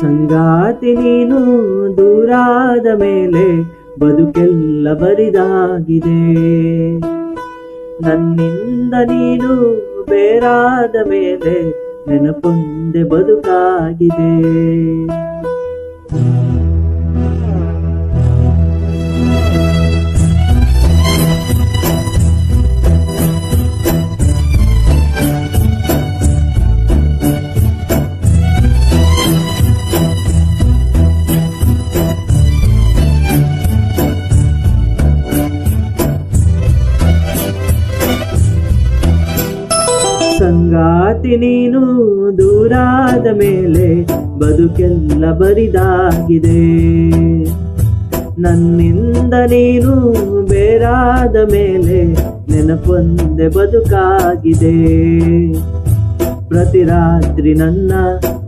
ಸಂಗಾತಿ ನೀನು ದೂರಾದ ಮೇಲೆ ಬದುಕೆಲ್ಲ ಬರಿದಾಗಿದೆ. ನನ್ನಿಂದ ನೀನು ಬೇರಾದ ಮೇಲೆ ನೆನಪೊಂದೆ ಬದುಕಾಗಿದೆ. ನೀನು ದೂರಾದ ಮೇಲೆ ಬದುಕೆಲ್ಲ ಬರಿದಾಗಿದೆ. ನನ್ನಿಂದ ನೀನು ಬೇರಾದ ಮೇಲೆ ನೆನಪೊಂದೆ ಬದುಕಾಗಿದೆ. ಪ್ರತಿ ರಾತ್ರಿ ನನ್ನ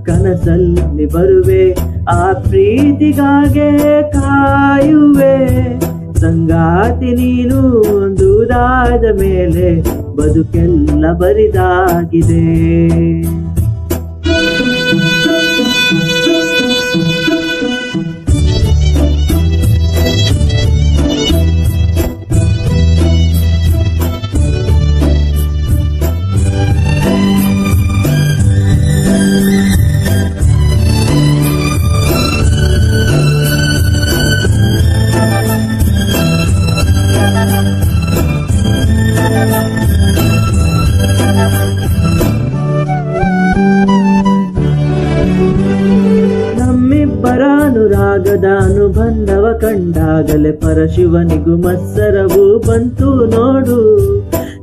ಕನಸಲ್ಲಿ ಬರುವೆ, ಆ ಪ್ರೀತಿಗಾಗೆ ಕಾಯುವೆ. ಸಂಗಾತಿ ನೀನು ದೂರಾದ ಮೇಲೆ ಬದುಕೆಲ್ಲ ಬರಿದಾಗಿದೆ. ಕಂಡಾಗಲೇ ಪರಶಿವನಿಗೂ ಮತ್ಸರವು ಬಂತು ನೋಡು.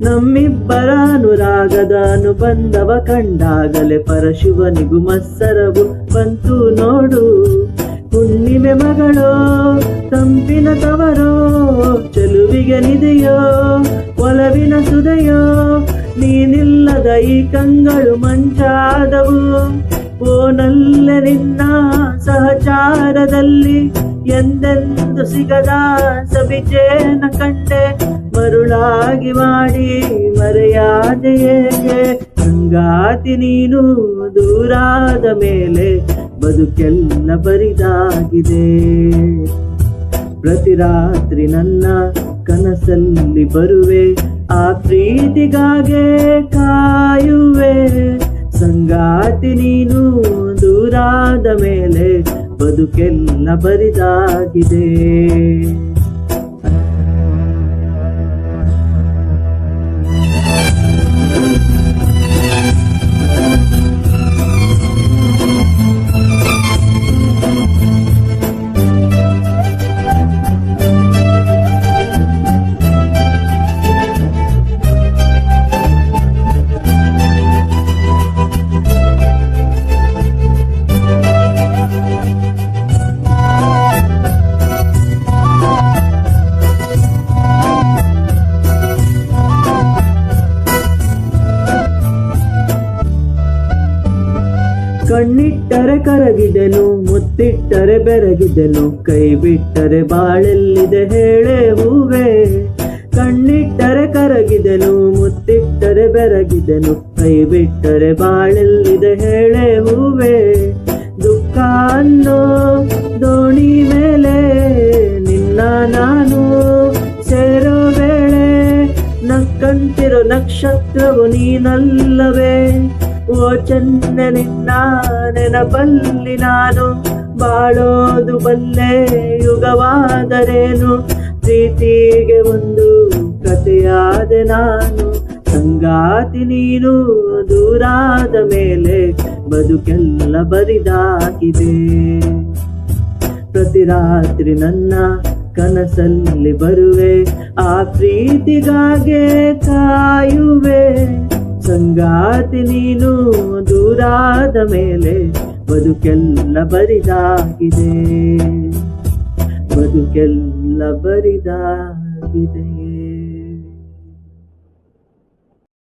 ನಮ್ಮಿಬ್ಬರ ಅನುರಾಗದ ಅನುಬಂಧವ ಕಂಡಾಗಲೇ ಪರಶಿವನಿಗೂ ಮತ್ಸರವು ಬಂತು ನೋಡು. ಹುಣ್ಣಿಮೆ ಮಗಳೋ, ತಂಪಿನ ತವರೋ, ಚೆಲುವಿಗೆ ನಿದೆಯೋ, ಒಲವಿನ ಸುದೆಯೋ, ನೀನಿಲ್ಲದ ಈ ಕಂಗಳು ಮಂಚಾದವು. ಓನಲ್ಲೆ ನಿನ್ನ ಸಹಚಾರದಲ್ಲಿ ಎಂದೆಂದು ಸಿಗದ ಸಬಿಜೇನ ಕಂಡೆ ಮರುಳಾಗಿ ಮಾಡಿ ಮರೆಯಾದೆಯೇ? ಸಂಗಾತಿ ನೀನು ದೂರಾದ ಮೇಲೆ ಬದುಕೆಲ್ಲ ಬರಿದಾಗಿದೆ. ಪ್ರತಿ ರಾತ್ರಿ ನನ್ನ ಕನಸಲ್ಲಿ ಬರುವೆ, ಆ ಪ್ರೀತಿಗಾಗೆ ಕಾಯುವೆ. ಸಂಗಾತಿ ನೀನು ದೂರಾದ ಮೇಲೆ ಬದುಕೆಲ್ಲ ಬರಿದಾಗಿದೆ. ಕಣ್ಣಿಟ್ಟರೆ ಕರಗಿದೆನು, ಮುತ್ತಿಟ್ಟರೆ ಬೆರಗಿದೆನು ಕೈ ಬಿಟ್ಟರೆ ಬಾಳೆಲ್ಲಿದೆ ಹೇಳೆ ಹೂವೆ. ಕಣ್ಣಿಟ್ಟರೆ ಕರಗಿದೆನು, ಮುತ್ತಿಟ್ಟರೆ ಬೆರಗಿದೆನು ಕೈ ಬಿಟ್ಟರೆ ಬಾಳೆಲ್ಲಿದೆ ಹೇಳೆ ಹೂವೆ. ದುಃಖ ಅನ್ನೋ ದೋಣಿ ಮೇಲೆ ನಿನ್ನ ನಾನು ಸೇರೋ ವೇಳೆ ನಕ್ಕಂತಿರೋ ನಕ್ಷತ್ರವು ನೀನಲ್ಲವೇ. ಓ ಚೆನ್ನ ನಿನ್ನ ನೆನಪಲ್ಲಿ ನಾನು ಬಾಳೋದು ಬಲ್ಲೆ ಯುಗವಾದರೇನು? ಪ್ರೀತಿಗೆ ಒಂದು ಕಥೆಯಾದೆ ನಾನು, ಸಂಗಾತಿ ನೀನು ದೂರಾದ ಮೇಲೆ ಬದುಕೆಲ್ಲ ಬರಿದಾಗಿದೆ. ಪ್ರತಿ ರಾತ್ರಿ ನನ್ನ ಕನಸಲ್ಲಿ ಬರುವೆ, ಆ ಪ್ರೀತಿಗಾಗೆ ಕಾಯುವೆ. ಸಂಗಾತಿ ನೀನು ದೂರಾದ ಮೇಲೆ ಬದುಕೆಲ್ಲ ಬರಿದಾಗಿದೆ. ಬದುಕೆಲ್ಲ ಬರಿದಾಗಿದೆ.